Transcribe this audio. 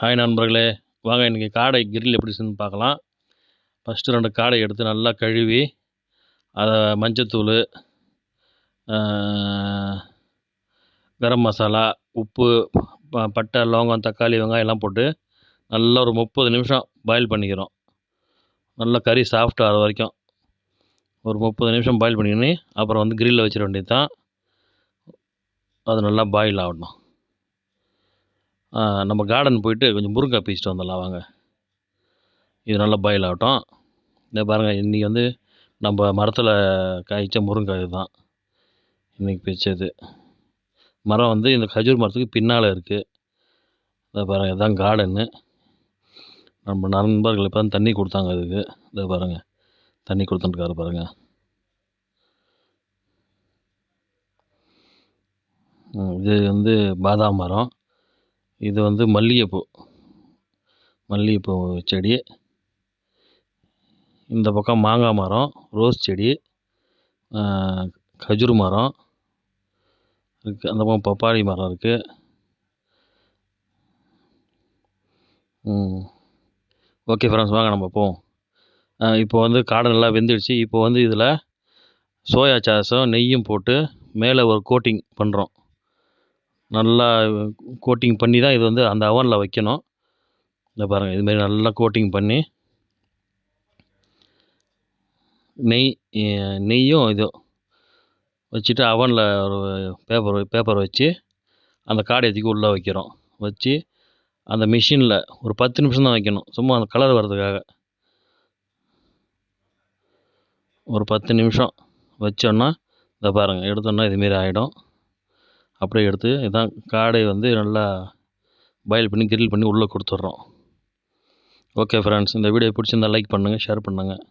Hi நண்பர்களே. வாங்க இன்றைக்கி காடை கிரில் எப்படி செஞ்சு பார்க்கலாம். ஃபஸ்ட்டு ரெண்டு காடை எடுத்து நல்லா கழுவி அதை மஞ்சத்தூள் கரம் மசாலா உப்பு ப பட்டை லவங்கம் தக்காளி வெங்காயம் எல்லாம் போட்டு நல்லா ஒரு முப்பது நிமிஷம் பாயில் பண்ணிக்கிறோம். நல்லா கறி சாஃப்ட் ஆகிற வரைக்கும். ஒரு முப்பது நிமிஷம் பாயில் பண்ணிக்கின்னு அப்புறம் வந்து கிரில்லில் வச்சிட வேண்டியது தான் அது நல்லா பாயில் ஆகணும். நம்ம கார்டன் போயிட்டு கொஞ்சம் முருங்கைக்காய் பீச்சிட்டு வந்துடலாம் வாங்க. இது நல்லா பாயில் ஆகட்டும். இந்த பாருங்கள் இன்றைக்கி வந்து நம்ம மரத்தில் காய்ச்ச முருங்கைக்காய் இதுதான். இன்றைக்கி பறிச்சது மரம் வந்து இந்த கஜூர் மரத்துக்கு பின்னால் இருக்குது இதை பாருங்கள் இதுதான் கார்டனு நம்ம நண்பர்கள் இப்போ தான் தண்ணி கொடுத்தாங்க அதுக்கு. இதை பாருங்கள் தண்ணி கொடுத்துட்டுருக்காரு பாருங்கள் இது வந்து பாதாம் மரம். இது வந்து மல்லிகைப்பூ. மல்லிகைப்பூ செடி. இந்த பக்கம் மாங்காய் மரம் ரோஸ் செடி கஜூர் மரம் இருக்குது அந்த பக்கம் பப்பாளி மரம் இருக்குது ஓகே ஃப்ரெண்ட்ஸ் வாங்க நம்ம போவோம். இப்போ வந்து காடை நல்லா வெந்துடுச்சு. இப்போ வந்து இதில் சோயா சாஸும் நெய்யும் போட்டு மேலே ஒரு கோட்டிங் பண்ணுறோம் நல்லா கோட்டிங் பண்ணி தான் இது வந்து அந்த அவனில் வைக்கணும். இந்த பாருங்கள் இதுமாரி நல்லா கோட்டிங் பண்ணி நெய் நெய்யும் இதுவும் வச்சுட்டு அவனில் ஒரு பேப்பர் பேப்பர் வச்சு அந்த காடையை உள்ளே வைக்கிறோம். வச்சு அந்த மிஷினில் ஒரு பத்து நிமிஷம் தான் வைக்கணும். சும்மா அந்த கலர் வர்றதுக்காக. ஒரு பத்து நிமிஷம் வச்சோன்னா இதை பாருங்கள் எடுத்தோன்னா இதுமாரி ஆகிடும் அப்படியே எடுத்து இதான் காடை வந்து நல்லா பாயில் பண்ணி கிரில் பண்ணி உள்ளே கொடுத்துட்றோம். ஓகே ஃப்ரெண்ட்ஸ் இந்த வீடியோ பிடிச்சிருந்தா லைக் பண்ணுங்கள் ஷேர் பண்ணுங்கள்